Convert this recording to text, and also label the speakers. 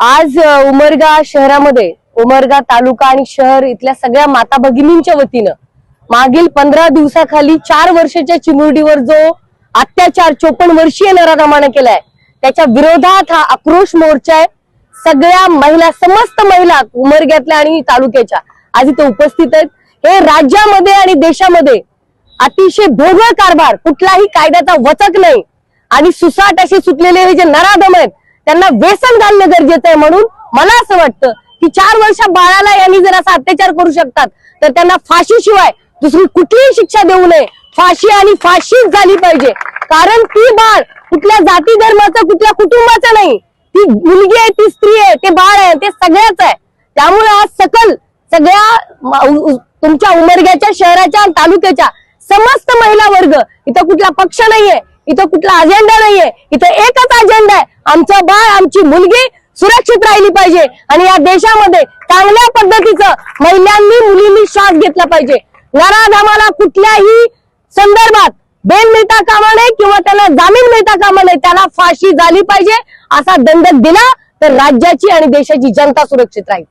Speaker 1: आज उमरगा शहरामध्ये उमरगा तालुका आणि शहर इथल्या सगळ्या माता भगिनींच्या वतीनं मागील पंधरा दिवसाखाली चार वर्षाच्या चिमुरडीवर जो अत्याचार चोपन्न वर्षीय नराधमानं केलाय त्याच्या विरोधात हा आक्रोश मोर्चा आहे. सगळ्या महिला समस्त महिला उमरग्यातल्या आणि तालुक्याच्या आज इथे उपस्थित आहेत. हे राज्यामध्ये आणि देशामध्ये अतिशय भोगळ कारभार कुठलाही कायद्याचा वचक नाही आणि सुसाट असे सुटलेले हे जे नराधम आहेत त्यांना व्यसन घालणं गरजेचं आहे म्हणून मला असं वाटतं की चार वर्ष बाळाला यांनी जर असा अत्याचार करू शकतात तर त्यांना फाशीशिवाय दुसरी कुठलीही शिक्षा देऊ नये. फाशी आणि फाशीच झाली पाहिजे. कारण ती बाळ कुठल्या जाती धर्माचं कुठल्या कुटुंबाचं नाही. ती मुलगी आहे ती स्त्री आहे ते बाळ आहे ते सगळ्याच आहे. त्यामुळे आज सकल सगळ्या तुमच्या उमरग्याच्या शहराच्या तालुक्याच्या समस्त महिला वर्ग इथं कुठला पक्ष नाहीये. इथं कुठला अजेंडा नाहीये. इथं एकच अजेंडा आहे. आमचं बाळ आमची मुलगी सुरक्षित राहिली पाहिजे. आणि या देशामध्ये चांगल्या पद्धतीचं महिलांनी मुलींनी श्वास घेतला पाहिजे. नराधमाला कुठल्याही संदर्भात बेल मिळता कामा नये किंवा त्याला जामीन मिळता कामा नये. त्याला फाशी झाली पाहिजे असा दंड दिला तर राज्याची आणि देशाची जनता सुरक्षित राहील.